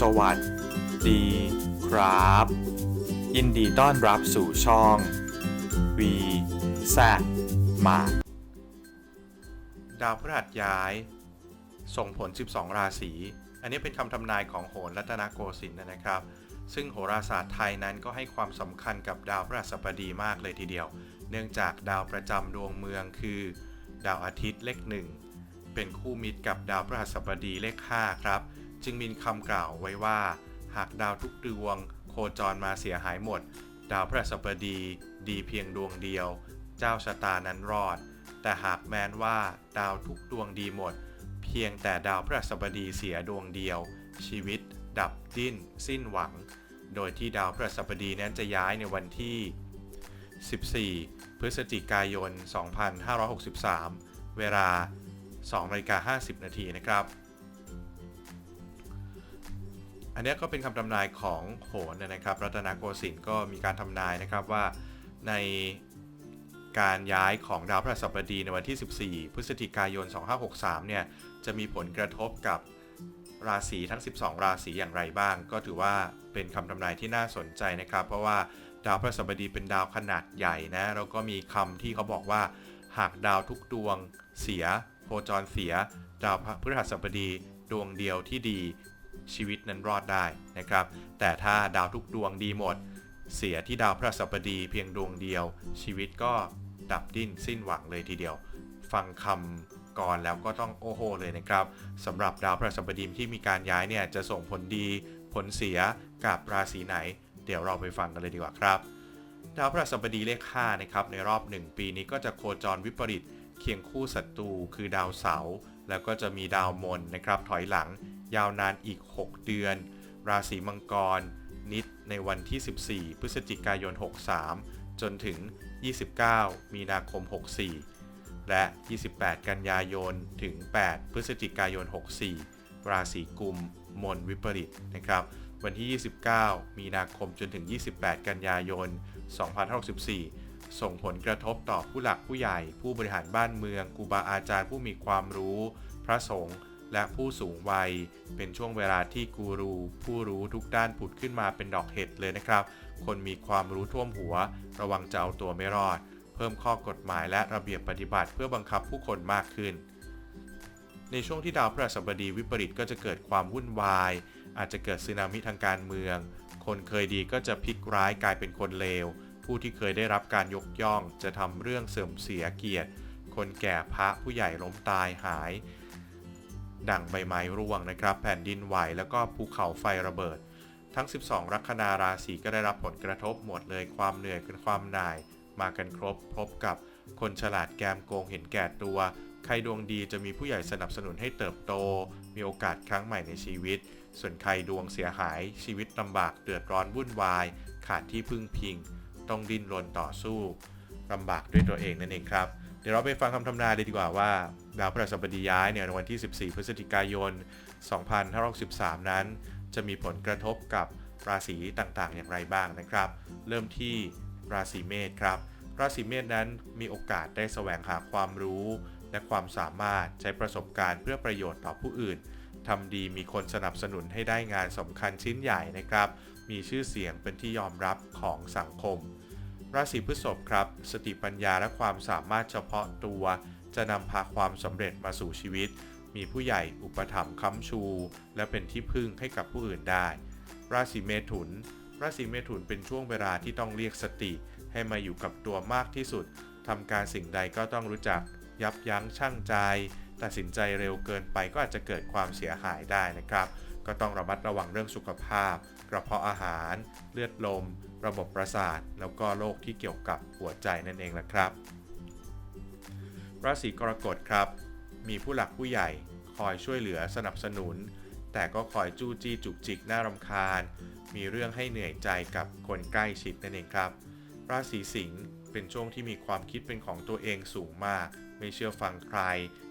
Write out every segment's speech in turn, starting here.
สวัสดีครับ ยินดีต้อนรับสู่ช่อง V Z มา ดาวพฤหัสย้าย ส่งผล 12 ราศี อันนี้เป็นคำทำนายของโหนรัตนโกสินทร์นะครับ ซึ่งโหราศาสตร์ไทยนั้นก็ให้ความสำคัญกับดาวพฤหัสบดีมากเลยทีเดียว เนื่องจากดาวประจำดวงเมืองคือ ดาวอาทิตย์เลขหนึ่งเป็นคู่มิตรกับดาวพฤหัสบดีเลข5ครับ จึงมีคำกล่าวไว้ว่า หากดาวทุกดวง โคจรมาเสียหายหมด ดาวพฤหัสบดีดีเพียงดวงเดียว เจ้าชะตานั้นรอด แต่หากแม้นว่าดาวทุกดวงดีหมด เพียงแต่ดาวพฤหัสบดีเสียดวงเดียว ชีวิต ดับดิ้น สิ้นหวัง โดยที่ดาวพฤหัสบดีนั้นจะย้ายในวันที่ 14 พฤศจิกายน 2563 เวลา2นาฬิกา50 นาทีนะครับ อันนี้ก็เป็นคำทำนายของโหนนะครับ รัตนโกสินทร์ก็มีการทำนายนะครับว่าในการย้ายของดาวพฤหัสบดีในวันที่ 14 พฤศจิกายน 2563 เนี่ย จะมีผลกระทบกับราศีทั้ง 12 ราศีอย่างไรบ้าง ก็ถือว่าเป็นคำทำนายที่น่าสนใจนะครับ เพราะว่าดาวพฤหัสบดีเป็นดาวขนาดใหญ่นะ แล้วก็มีคำที่เขาบอกว่า หากดาวทุกดวงเสีย โคจรเสีย ดาวพฤหัสบดีดวงเดียวที่ดี ชีวิตนั้นรอดได้นะครับ แต่ถ้าดาวทุกดวงดีหมด เสียที่ดาวพฤหัสบดีเพียงดวงเดียว ชีวิตก็ดับดิ้นสิ้นหวังเลยทีเดียว ฟังคำก่อนแล้วก็ต้องโอ้โหเลยนะครับสำหรับดาวพฤหัสบดีที่มีการย้ายเนี่ยจะส่งผลดี ผลเสียกับราศีไหน เดี๋ยวเราไปฟังกันเลยดีกว่าครับ ดาวพฤหัสบดีเลข5นะครับในรอบ 1 ปีนี้ก็จะโคจรวิปริตเคียงคู่ศัตรูคือดาวเสาร์แล้วก็จะมีดาวมนนะครับถอยหลังยาวนานอีก 6 เดือน ราศีมังกร นิดในวันที่ 14 พฤศจิกายน 63 จนถึง 29 มีนาคม 64 และ 28 กันยายนถึง 8 พฤศจิกายน 64 ราศีกุมมนวิปริตนะครับวันที่ 29 มีนาคมจนถึง 28 กันยายน 2564 ส่งผลกระทบต่อผู้หลักผู้ใหญ่ ผู้บริหารบ้านเมืองครูบาอาจารย์ผู้มีความรู้ พระสงฆ์และผู้สูงวัย เป็นช่วงเวลาที่กูรู ผู้รู้ทุกด้านผุดขึ้นมาเป็นดอกเห็ดเลยนะครับ คนมีความรู้ท่วมหัว ระวังจะเอาตัวไม่รอด เพิ่มข้อกฎหมายและระเบียบปฏิบัติเพื่อบังคับผู้คนมากขึ้น ในช่วงที่ดาวพฤหัสบดีวิปริตก็จะเกิดความวุ่นวาย อาจจะเกิดสึนามิทางการเมือง คนเคยดีก็จะพลิกร้ายกลายเป็นคนเลว ผู้ที่เคยได้รับการยกย่องจะทำเรื่องเสื่อมเสียเกียรติ คนแก่พระผู้ใหญ่ล้มตายหาย ดั่งใบไม้ร่วงนะครับ แผ่นดินไหวแล้วก็ภูเขาไฟระเบิด ทั้ง 12 ลัคนาราศีก็ได้รับผลกระทบหมดเลยความเหนื่อยกับความหน่าย มากันครบพบกับคนฉลาดแกมโกงเห็นแก่ตัว ใครดวงดีจะมีผู้ใหญ่สนับสนุนให้เติบโต มีโอกาสครั้งใหม่ในชีวิต ส่วนใครดวงเสียหายชีวิตลำบากเดือดร้อนวุ่นวาย ขาดที่พึ่งพิง ต้องดิ้นรนต่อสู้ลำบากด้วยตัวเองนั่นเองครับ เดี๋ยวเราไปฟังคำทำนายเลยดีกว่าว่าดาวพฤหัสบดีย้ายเนี่ยในวันที่ 14 พฤศจิกายน 2563 นั้น จะมีผลกระทบกับราศีต่างๆ อย่างไรบ้างนะครับ เริ่มที่ราศีเมษครับ ราศีเมษนั้นมีโอกาสได้แสวงหาความรู้ และความสามารถใช้ประสบการณ์เพื่อประโยชน์ต่อผู้อื่นทำดีมีคนสนับสนุนให้ได้งานสำคัญชิ้นใหญ่นะครับ มีชื่อเสียงเป็นที่ยอมรับของสังคม ราศีพฤษภครับ สติปัญญาและความสามารถเฉพาะตัว จะนำพาความสำเร็จมาสู่ชีวิต มีผู้ใหญ่อุปถัมภ์ค้ำชู และเป็นที่พึ่งให้กับผู้อื่นได้ ราศีเมถุน ราศีเมถุนเป็นช่วงเวลาที่ต้องเรียกสติ ให้มาอยู่กับตัวมากที่สุดทำการสิ่งใดก็ต้องรู้จัก ยับยั้งชั่งใจ ตัดสินใจเร็วเกินไปก็อาจจะเกิดความเสียหายได้นะครับ ก็ต้องระมัดระวังเรื่องสุขภาพ กระเพาะอาหาร เลือดลม ระบบประสาท แล้วก็โรคที่เกี่ยวกับหัวใจนั่นเองละครับ ราศีกรกฎครับ มีผู้หลักผู้ใหญ่คอยช่วยเหลือสนับสนุน แต่ก็คอยจู้จี้จุกจิกน่ารำคาญ มีเรื่องให้เหนื่อยใจกับคนใกล้ชิดนั่นเองครับ ราศีสิงห์เป็นช่วงที่มีความคิดเป็นของตัวเองสูงมาก ไม่เชื่อฟังใคร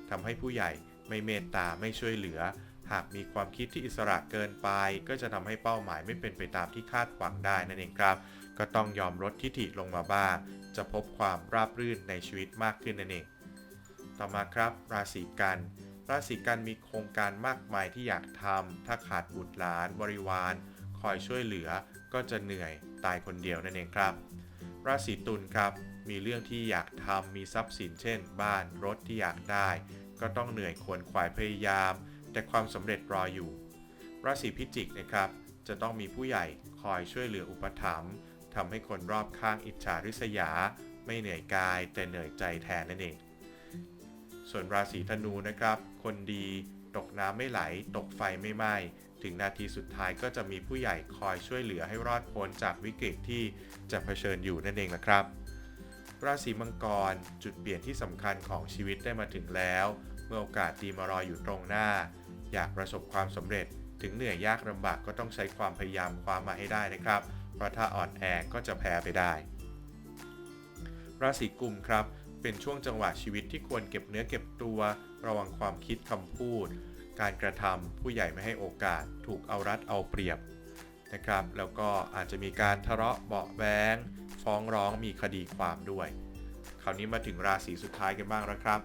ทำให้ผู้ใหญ่ไม่เมตตาไม่ช่วยเหลือ หากมีความคิดที่อิสระเกินไป ก็จะทำให้เป้าหมายไม่เป็นไปตามที่คาดหวังได้นั่นเองครับ ก็ต้องยอมลดทิฐิลงมาบ้าง จะพบความราบรื่นในชีวิตมากขึ้นนั่นเอง ต่อมาครับ ราศีกัน ราศีกันมีโครงการมากมายที่อยากทำถ้าขาดบุตรหลาน บริวาร คอยช่วยเหลือ ก็จะเหนื่อยตายคนเดียวนั่นเองครับ ราศีตุลครับ มีเรื่องที่อยากทำมีทรัพย์สินเช่น บ้านรถที่อยากได้ ก็ต้องเหนื่อยขวนขวายพยายาม แต่ความสำเร็จรออยู่ ราศีพิจิกนะครับ จะต้องมีผู้ใหญ่คอยช่วยเหลืออุปถัมภ์ทำให้คนรอบข้างอิจฉาริษยา ไม่เหนื่อยกายแต่เหนื่อยใจแทนนั่นเอง ส่วนราศีธนูนะครับ คนดีตกน้ำไม่ไหล ตกไฟไม่ไหม้ถึงนาทีสุดท้ายก็จะมีผู้ใหญ่คอยช่วยเหลือให้รอดพ้นจากวิกฤตที่จะเผชิญอยู่นั่นเองละครับ ราศีมังกรจุดเปลี่ยนที่สำคัญของชีวิตได้มาถึงแล้ว เมื่อโอกาสดีมารออยู่ตรงหน้า อยากประสบความสำเร็จถึงเหนื่อยยากลำบากก็ต้องใช้ความพยายามความมาให้ได้นะครับ เพราะถ้าอ่อนแอก็จะแพ้ไปได้ ราศีกุมครับ เป็นช่วงจังหวะชีวิตที่ควรเก็บเนื้อเก็บตัว ระวังความคิดคำพูด การกระทำผู้ใหญ่ไม่ให้โอกาส ถูกเอารัดเอาเปรียบนะครับ แล้วก็อาจจะมีการทะเลาะเบาะแว้งฟ้องร้องมีคดีความด้วย คราวนี้มาถึงราศีสุดท้ายกันบ้างแล้วครับ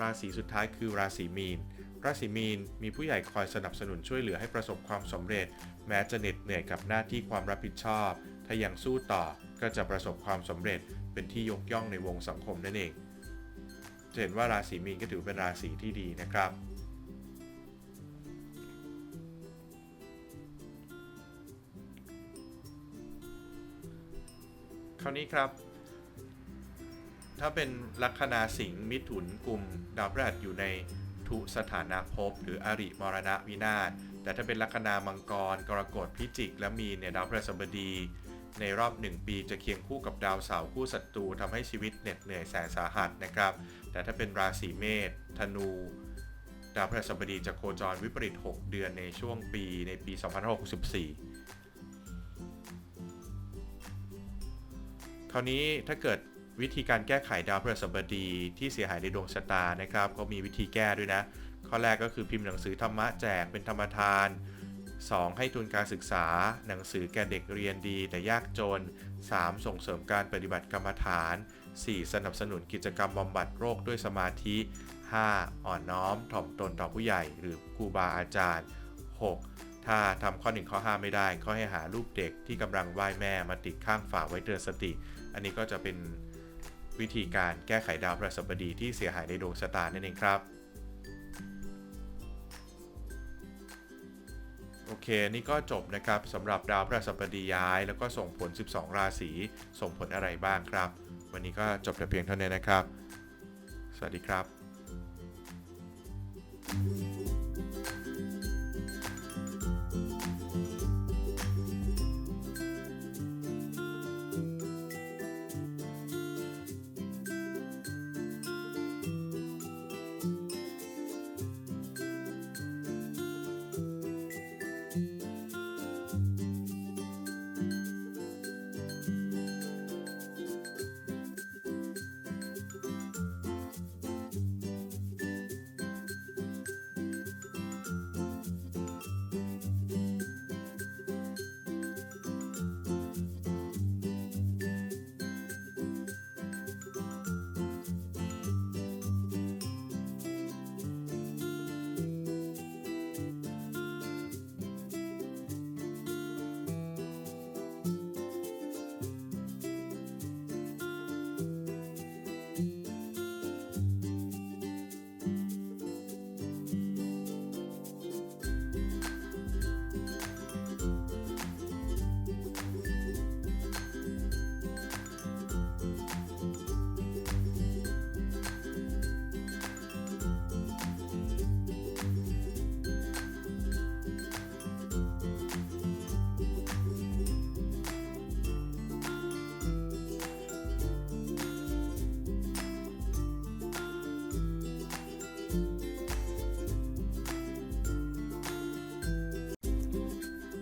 ราศีสุดท้ายคือราศีมีน ราศีมีนมีผู้ใหญ่คอยสนับสนุนช่วยเหลือให้ประสบความสำเร็จ แม้จะเหน็ดเหนื่อยกับหน้าที่ความรับผิดชอบ ถ้ายังสู้ต่อก็จะประสบความสำเร็จเป็นที่ยกย่องในวงสังคมนั่นเองจะเห็นว่าราศีมีนก็ถือเป็นราศีที่ดีนะครับ คราวนี้ครับ ถ้าเป็นลัคนาสิงห์มิถุนกลุ่มดาวพฤหัสอยู่ในทุสถานะภพหรืออริมรณะวินาศแต่ถ้าเป็นลัคนามังกรกรกฎพิจิก และมีนเนี่ยดาวพฤหัสบดี ในรอบ 1 ปีจะเคียงคู่กับดาวเสาร์คู่ศัตรูทำให้ชีวิตเหน็ดเหนื่อยแสนสาหัสนะครับ แต่ถ้าเป็นราศีเมษธนู ดาวพฤหัสบดีจะโคจรวิปริต 6 เดือนในช่วงปีในปี 2564คราวนี้ถ้าเกิด วิธีการแก้ไขดาวพฤหัสบดีที่เสียหายในดวงชะตานะครับก็มีวิธีแก้ด้วยนะ ข้อแรกก็คือพิมพ์หนังสือธรรมะแจกเป็นธรรมทาน 2. ให้ทุนการศึกษา หนังสือแก่เด็กเรียนดีแต่ยากจน 3. ส่งเสริมการปฏิบัติกรรมฐาน 4. สนับสนุนกิจกรรมบำบัดโรคด้วยสมาธิ 5. อ่อนน้อมถ่อมตนต่อผู้ใหญ่ หรือครูบาอาจารย์ 6. ถ้าทำข้อ 1 ข้อ 5 ไม่ได้ ก็ให้หารูปเด็กที่กำลังไหว้แม่มาติดข้างฝาไว้เตือนสติ อันนี้ก็จะเป็น วิธีการแก้ไขดาวพฤหัสบดีที่เสียหายในดวงชะตานั่นเองครับโอเค นี่ก็จบนะครับสำหรับดาวพฤหัสบดีย้าย แล้วก็ส่งผล 12 ราศี ส่งผลอะไรบ้างครับ วันนี้ก็จบแต่เพียงเท่านี้นะครับ สวัสดีครับ